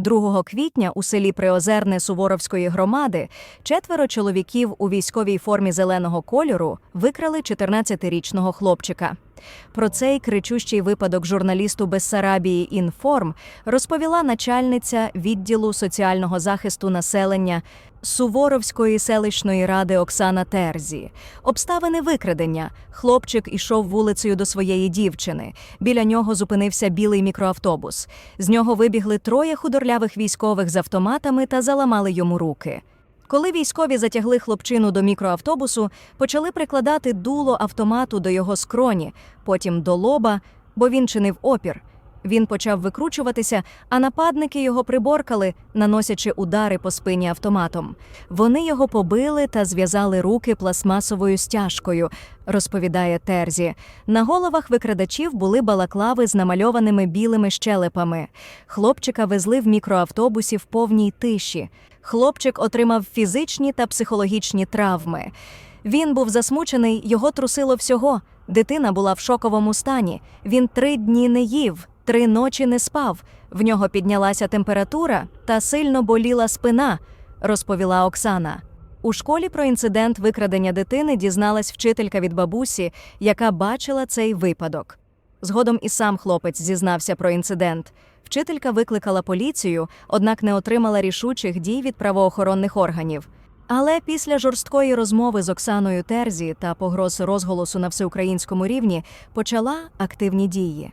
2 квітня у селі Приозерне Суворовської громади четверо чоловіків у військовій формі зеленого кольору викрали 14-річного хлопчика. Про цей кричущий випадок журналісту Бессарабії «Інформ» розповіла начальниця відділу соціального захисту населення Суворовської селищної ради Оксана Терзі. Обставини викрадення. Хлопчик ішов вулицею до своєї дівчини. Біля нього зупинився білий мікроавтобус. З нього вибігли троє худорлявих військових з автоматами та заламали йому руки. Коли військові затягли хлопчину до мікроавтобусу, почали прикладати дуло автомату до його скроні, потім до лоба, бо він чинив опір. Він почав викручуватися, а нападники його приборкали, наносячи удари по спині автоматом. Вони його побили та зв'язали руки пластмасовою стяжкою, розповідає Терзі. На головах викрадачів були балаклави з намальованими білими щелепами. Хлопчика везли в мікроавтобусі в повній тиші. Хлопчик отримав фізичні та психологічні травми. Він був засмучений, його трусило всього. Дитина була в шоковому стані. Він три дні не їв, три ночі не спав. В нього піднялася температура та сильно боліла спина, розповіла Оксана. У школі про інцидент викрадення дитини дізналась вчителька від бабусі, яка бачила цей випадок. Згодом і сам хлопець зізнався про інцидент. Вчителька викликала поліцію, однак не отримала рішучих дій від правоохоронних органів. Але після жорсткої розмови з Оксаною Терзі та погроз розголосу на всеукраїнському рівні почала активні дії.